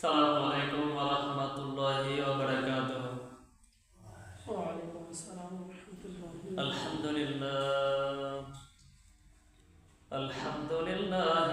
السلام عليكم ورحمة الله وبركاته. وعليكم السلام ورحمة الله. الحمد لله. الحمد لله.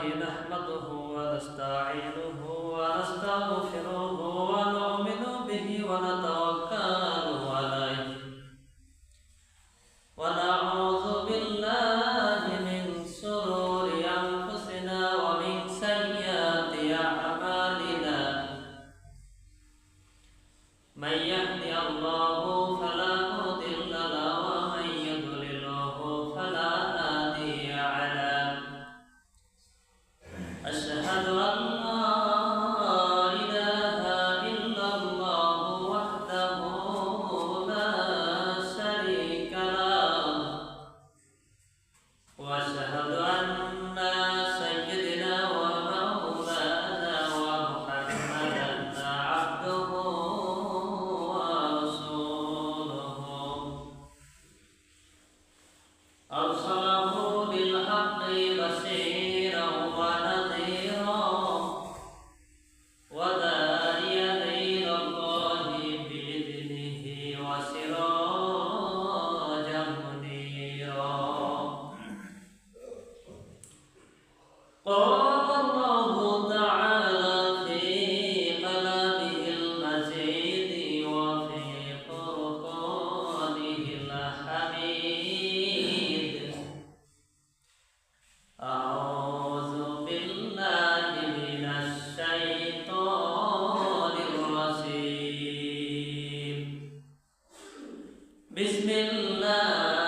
بسم الله.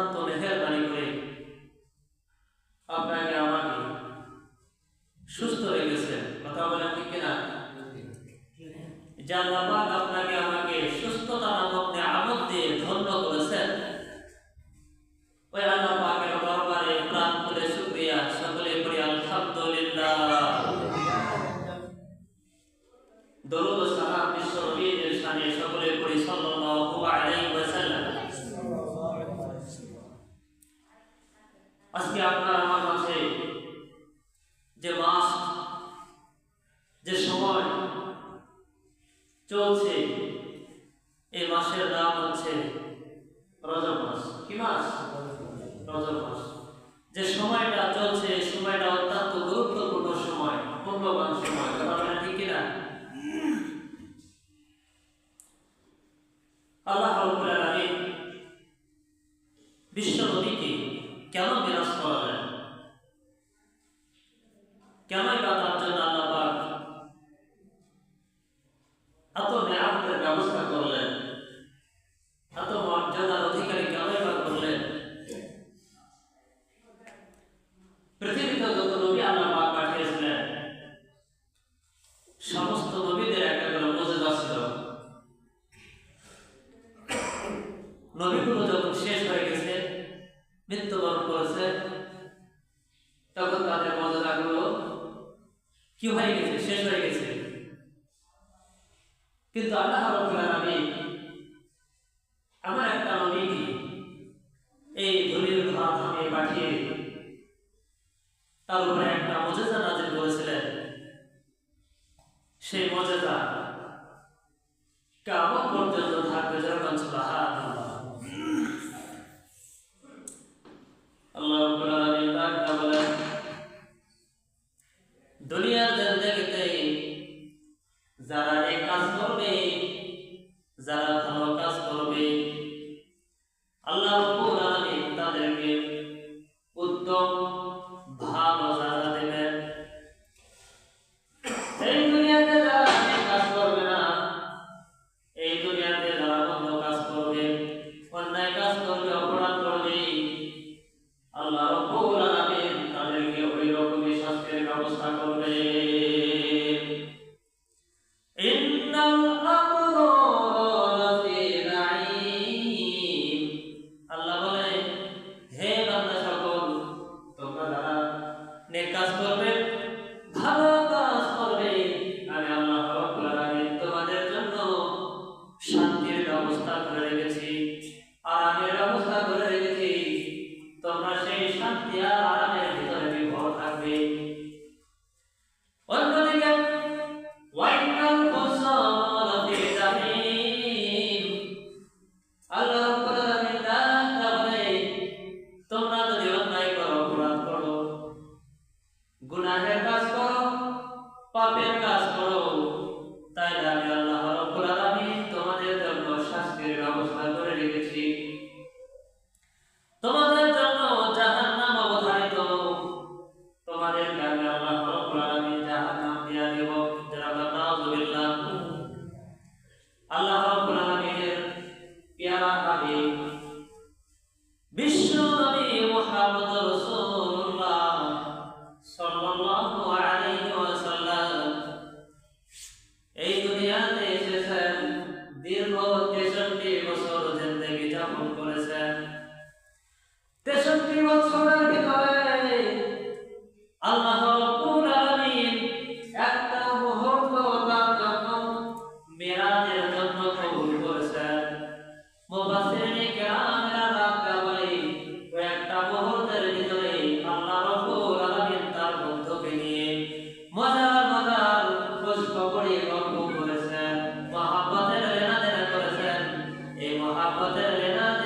অত্যন্ত মেহেরবানি করে আপনাকে আমাকে সুস্থ রেখেছেন কথা কিনা? আপনাকে আমাকে সুস্থতা দিয়ে ধন্য করেছেন। ওই প্রাণ করে সকলে দরুদ সালাম বিশ্ব নবীর সকলে আলাইহি মাস রজব মাস। যে সময়টা চলছে সময়টা অত্যন্ত গুরুত্বপূর্ণ সময়, মূল্যবান সময় কথা ঠিক কিনা আল্লাহ রাব্বুল আলামিন বিশ্ব নবীকে কেন বিরাজ করালেন কেনই বা তার জন্য আল্লাহ পাক এত নিয়ামতের ব্যবস্থা করলেন এত মর্যাদার অধিকারী কেনই বা করলেন পৃথিবীতে যত নবী আল্লাহ পাক পাঠিয়েছিলেন সমস্ত নবীদের একটা করে মর্যাদা ছিল নবীগুলো যখন শেষ হয়ে গেছে মৃত্যুবরণ করেছে। তখন তাদের মর্যাদাগুলো কি হয়ে গেছে? শেষ হয়ে গেছে। কিন্তু আল্লাহ রাব্বুল আমার একটা নবীকে এই ধুলির ধরা ধামে পাঠিয়ে তার উপরে একটা মজেজা নাজিল করেছিলেন। সেই মজেজা কেমন পর্যন্ত থাকবে যেরকম সুবহানাল্লাহ। আল্লাহ তাআলা বলেন দুনিয়ার কাজ করবে যারা ভালো কাজ করবে আল্লাহ তাদেরকে উত্তম Yeah. Amém. Madalena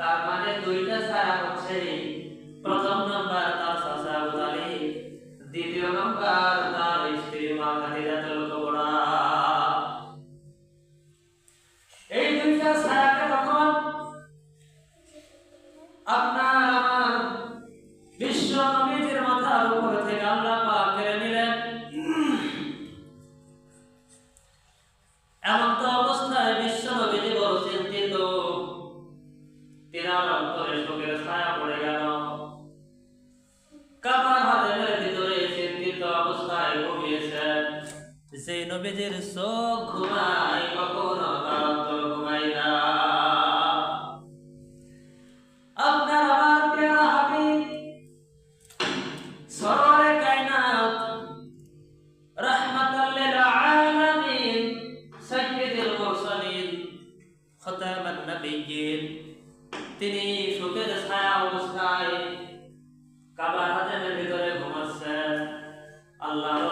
তার মানে দুইটা ছাড়া আল্লাহ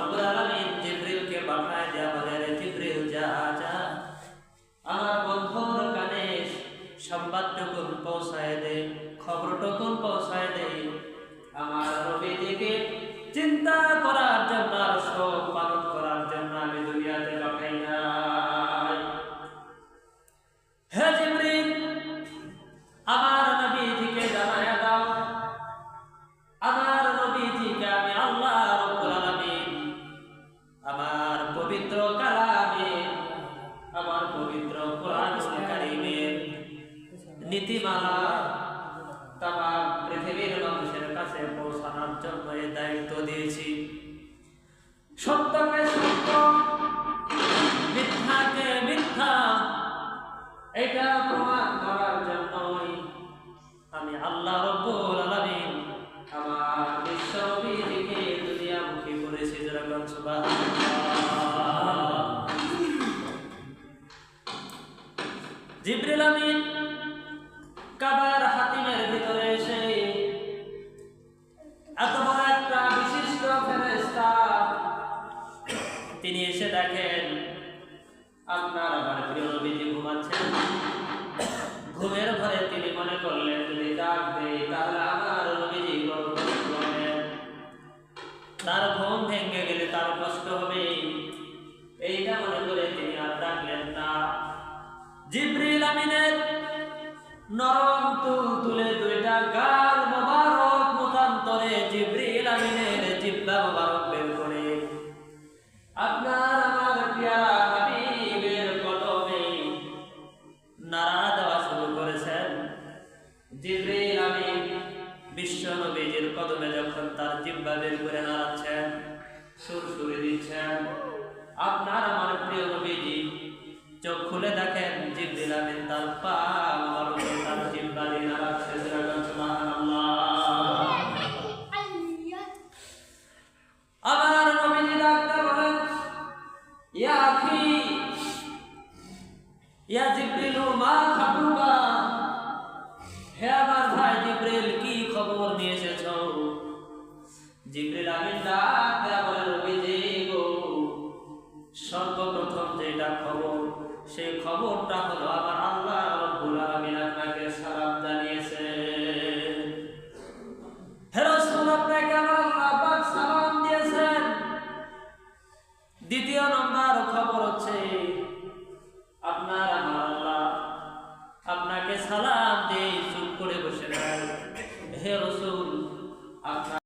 সত্যকে সত্য, মিথ্যাকে মিথ্যা, এটা প্রমাণ করার জন্যই আমি আল্লাহ রব্বুল আলামিন আমার বিশ্বনবীকে দুনিয়ামুখী করেছি, যারা সুবহানাল্লাহ। জিবরিল আমিন কাবার হাতিমের ভিতরে এসে এত ঘুমের ঘরে তিনি মনে করলেন, যদি ডাক দেই, তাহলে আমার নবীজি তার ঘুম ভেঙে গেলে তার কষ্ট হবে এইটা মনে করে তিনি আর ডাকলেন না। জিব্রিল আমিনের নরম তুল তুলে দুইটা গাল মোবারক মুখান্তরে জিব্রিল আমিনের জিব্বা মোবারক বের করে। আপনার আমার পিয়ারা হাবিবের দেওয়া শুরু করেছেন জিব্রিল আমিন, বিশ্ব নবীজির কদমে যখন তার জিব্বা বের করে নাড়াচ্ছেন সুর সুরে দিচ্ছেন, আপনার আমার প্রিয় নবীজি, চোখ খুলে দেখেন জিব্রিল আমিন তার পা আমার উপর তার জিব্বা দিয়ে নাড়াচ্ছে আমার নবীজি ডাকতে বলেন, ইয়া